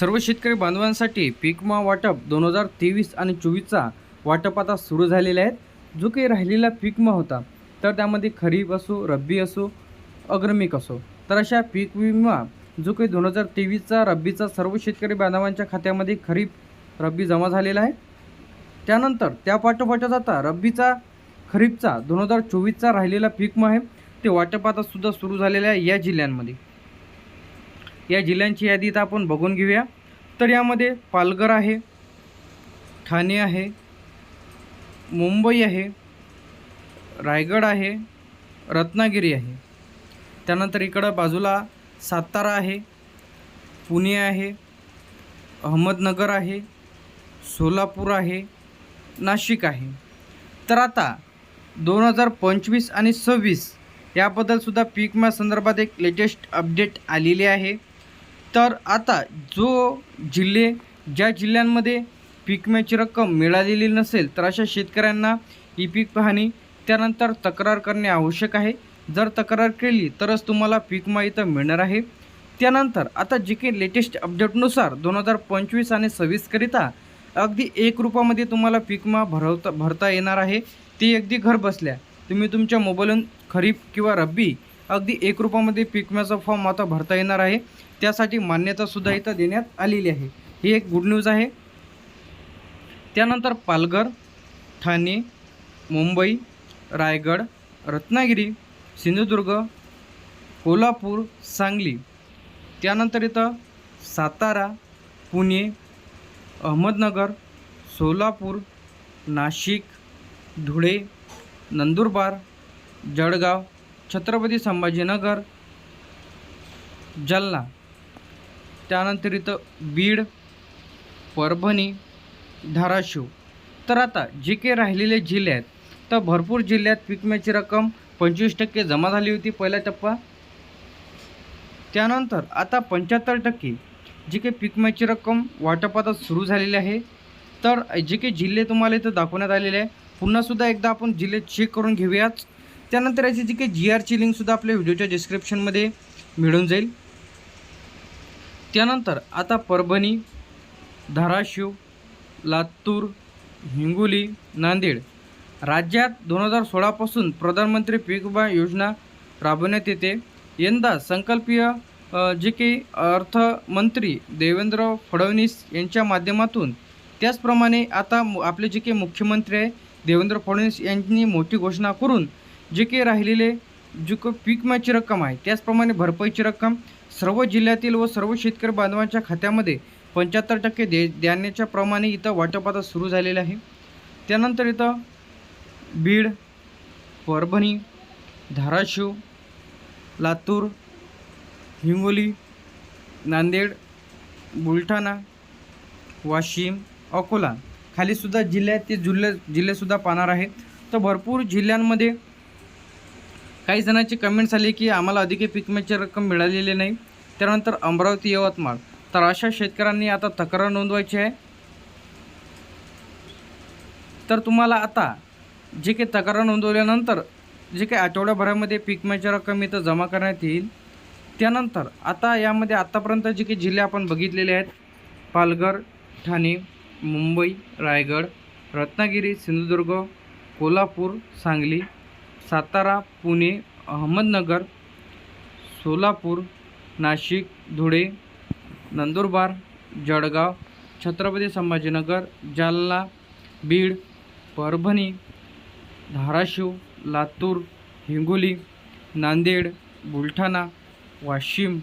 सर्व शेतकरी बांधवांसाठी पीकमा वाटप दोन हजार तेवीस आणि चोवीसचा वाटप आता सुरू झालेला आहे. जो काही राहिलेला पीकमा होता तर त्यामध्ये खरीप असो रब्बी असो अग्रमिक असो तर अशा पीक विमा जो काही दोन हजार तेवीसचा रब्बीचा सर्व शेतकरी बांधवांच्या खात्यामध्ये खरीप रब्बी जमा झालेला आहे. त्यानंतर त्या पाठोपाठच आता रब्बीचा खरीपचा दोन हजार चोवीसचा राहिलेला पीकमा आहे. ते वाटप आता सुद्धा सुरू झालेलं आहे या जिल्ह्यांमध्ये. या जिल्ह्यांची यादी इथं आपण बघून घेऊया. तर यामध्ये पालघर आहे ठाणे आहे मुंबई आहे रायगड आहे रत्नागिरी आहे. त्यानंतर इकडं बाजूला सातारा आहे पुणे आहे अहमदनगर आहे सोलापूर आहे नाशिक आहे. तर आता दोन हजार पंचवीस आणि सव्वीस याबद्दलसुद्धा पीक संदर्भात एक लेटेस्ट अपडेट आलेली आहे. तर आता जो जिल्हे ज्या जिल्ह्यांमध्ये पीक विम्याची रक्कम मिळालेली नसेल तर अशा शेतकऱ्यांना ई पीक पाहणी त्यानंतर तक्रार करणे आवश्यक आहे. जर तक्रार केली तरच तुम्हाला पीक विमा इथं मिळणार आहे. त्यानंतर आता जे काही लेटेस्ट अपडेटनुसार दोन हजार पंचवीस आणि सव्वीसकरिता अगदी एक रुपयामध्ये तुम्हाला पीक विमा भरवता भरता येणार आहे. ते अगदी घर बसल्या तुम्ही तुमच्या मोबाईलहून खरीप किंवा रब्बी अगदी एक रुपयामध्ये पीक विम्याचा फॉर्म आता भरता येणार आहे. त्यासाठी मान्यतासुद्धा इथं देण्यात आलेली आहे. ही एक गुड न्यूज आहे. त्यानंतर पालघर ठाणे मुंबई रायगड रत्नागिरी सिंधुदुर्ग कोल्हापूर सांगली. त्यानंतर इथं सातारा पुणे अहमदनगर सोलापूर नाशिक धुळे नंदुरबार जळगाव छत्रपती संभाजीनगर जालना. त्यानंतर इथं बीड परभणी धाराशिव. तर आता जे काही राहिलेले जिल्हे आहेत तर भरपूर जिल्ह्यात पिकम्याची रक्कम पंचवीस टक्के जमा झाली होती पहिला टप्पा. त्यानंतर आता पंच्याहत्तर टक्के जी काही पिकम्याची रक्कम वाटप आता सुरू झालेली आहे. तर जे काही जिल्हे तुम्हाला इथं दाखवण्यात आलेले आहे पुन्हासुद्धा एकदा आपण जिल्हे चेक करून घेऊयाच त्यानंतर याची जी काही जी आरची लिंकसुद्धा आपल्या व्हिडिओच्या डिस्क्रिप्शनमध्ये मिळून जाईल. त्यानंतर आता परभणी धाराशिव लातूर हिंगोली नांदेड राज्यात दोन हजार सोळापासून प्रधानमंत्री पीक विमा योजना राबवण्यात येते. यंदा संकल्पीय जे काही अर्थमंत्री देवेंद्र फडणवीस यांच्या माध्यमातून त्याचप्रमाणे आता आपले जे काही मुख्यमंत्री आहे देवेंद्र फडणवीस यांनी मोठी घोषणा करून जे काही राहिलेले जे क पीक रक्कम आहे त्याचप्रमाणे भरपाईची रक्कम सर्व जिल्ह्यातील व सर्व शेतकरी बांधवांच्या खात्यामध्ये पंच्याहत्तर टक्के दे देण्याच्या प्रमाणे इथं वाटप आता सुरू झालेलं आहे. त्यानंतर इथं बीड परभणी धाराशिव लातूर हिंगोली नांदेड बुलढाणा वाशिम अकोला खालीसुद्धा जिल्ह्यात ते जिल्हे जिल्हेसुद्धा पाहणार आहेत. तर भरपूर जिल्ह्यांमध्ये काही जणांची कमेंट्स आली की आम्हाला अधिक पीक विम्याची रक्कम मिळालेली नाही. त्यानंतर अमरावती यवतमाळ. तर अशा शेतकऱ्यांनी आता तक्रार नोंदवायची आहे. तर तुम्हाला आता जे काही तक्रार नोंदवल्यानंतर जे काही आठवड्याभरामध्ये पीक विम्याची रक्कम इथं जमा करण्यात येईल. त्यानंतर आता यामध्ये आत्तापर्यंत जे काही जिल्हे आपण बघितलेले आहेत पालघर ठाणे मुंबई रायगड रत्नागिरी सिंधुदुर्ग कोल्हापूर सांगली सातारा पुणे अहमदनगर सोलापूर नाशिक धुळे नंदुरबार जळगाव छत्रपती संभाजीनगर जालना बीड परभणी धाराशिव लातूर हिंगोली नांदेड बुलढाणा वाशिम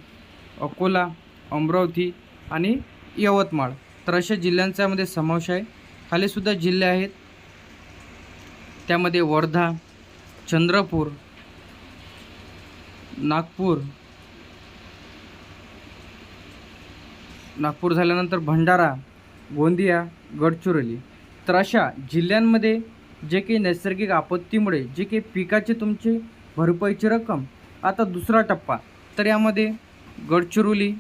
अकोला अमरावती आणि यवतमाळ. तर अशा जिल्ह्यांचा यामध्ये समावेश आहे. खालीसुद्धा जिल्हे आहेत. त्यामध्ये वर्धा चंद्रपूर नागपूर नागपूर झाल्यानंतर भंडारा गोंदिया गडचिरोली. तर अशा जिल्ह्यांमध्ये जे काही नैसर्गिक आपत्तीमुळे जे काही पिकाचे तुमचे भरपाईची रक्कम आता दुसरा टप्पा. तर यामध्ये गडचिरोली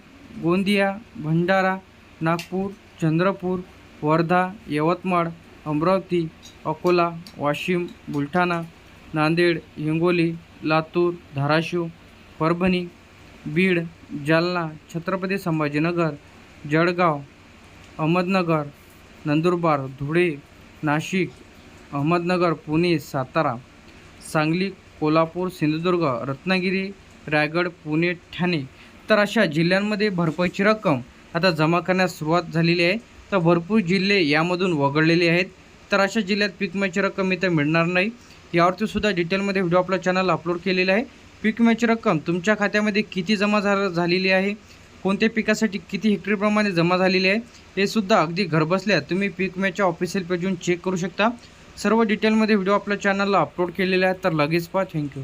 गोंदिया भंडारा नागपूर चंद्रपूर वर्धा यवतमाळ अमरावती अकोला वाशिम बुलढाणा नांदेड हिंगोली लातूर धाराशिव परभणी बीड जालना छत्रपती संभाजीनगर जळगाव अहमदनगर नंदुरबार धुळे नाशिक अहमदनगर पुणे सातारा सांगली कोल्हापूर सिंधुदुर्ग रत्नागिरी रायगड पुणे ठाणे. तर अशा जिल्ह्यांमध्ये भरपाईची रक्कम आता जमा करण्यास सुरुवात झालेली आहे. तर भरपूर जिल्हे यामधून वगळलेले आहेत. तर अशा जिल्ह्यात पीकमाची रक्कम इथं मिळणार नाही. यावरती सुद्धा डिटेलमध्ये व्हिडिओ आपल्या चॅनल अपलोड केलेला आहे. पीक विम्याची रक्कम तुमच्या खात्यामध्ये किती जमा झा झालेली आहे? कोणत्या पिकासाठी किती हेक्टरप्रमाणे जमा झालेली आहे? हे सुद्धा अगदी घरबसल्या तुम्ही पीक विम्याच्या ऑफिशियल पेजवरून चेक करू शकता. सर्व डिटेलमध्ये व्हिडिओ आपल्या चॅनलला अपलोड केलेले आहेत तर लगेच पहा. थँक्यू